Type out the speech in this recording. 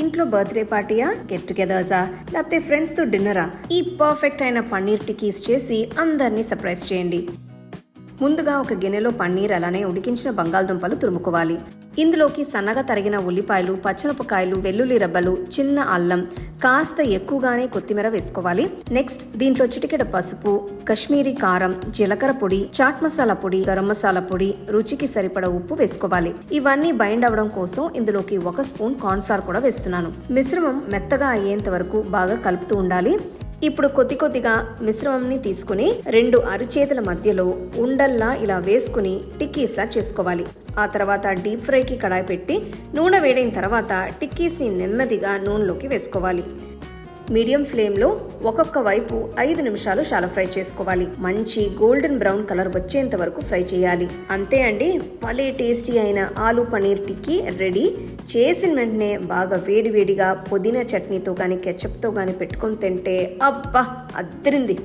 ఇంట్లో బర్త్డే పార్టీయా? గెట్ టుగెదర్సా లేకపోతే ఫ్రెండ్స్తో డిన్నరా ఈ పర్ఫెక్ట్ అయిన పన్నీర్ టిక్కీస్ చేసి అందరినీ సర్ప్రైజ్ చేయండి. ముందుగా ఒక గిన్నెలో పన్నీర్ అలానే ఉడికించిన బంగాళదుంపలు తురుముకోవాలి. ఇందులోకి సన్నగా తరిగిన ఉల్లిపాయలు పచ్చిమిరపకాయలు వెల్లుల్లి రబ్బలు చిన్న అల్లం కాస్త ఎక్కువగానే కొత్తిమీర వేసుకోవాలి. నెక్స్ట్ దీంట్లో చిటికెడ పసుపు కశ్మీరీ కారం జీలకర్ర పొడి చాట్ మసాలా పొడి గరం మసాలా పొడి రుచికి సరిపడ ఉప్పు వేసుకోవాలి. ఇవన్నీ బైండ్ అవ్వడం కోసం ఇందులోకి ఒక స్పూన్ కార్న్ఫ్లవర్ కూడా వేస్తున్నాను. మిశ్రమం మెత్తగా అయ్యేంత వరకు బాగా కలుపుతూ ఉండాలి. ఇప్పుడు కొద్ది కొద్దిగా మిశ్రమంని తీసుకుని రెండు అరిచేతుల మధ్యలో ఉండల్లా ఇలా వేసుకుని టిక్కీస్లా చేసుకోవాలి. ఆ తర్వాత డీప్ ఫ్రైకి కడాయి పెట్టి నూనె వేడైన తర్వాత టిక్కీస్ని నెమ్మదిగా నూనెలోకి వేసుకోవాలి. మీడియం ఫ్లేమ్లో ఒక్కొక్క వైపు ఐదు నిమిషాలు షాలో ఫ్రై చేసుకోవాలి. మంచి గోల్డెన్ బ్రౌన్ కలర్ వచ్చేంత వరకు ఫ్రై చేయాలి. అంతే అండి భలే టేస్టీ అయిన ఆలు పనీర్ టిక్కీ రెడీ. చేసిన వెంటనే బాగా వేడివేడిగా పుదీనా చట్నీతో కానీ కెచప్తో కానీ పెట్టుకొని తింటే అబ్బా అద్దరింది.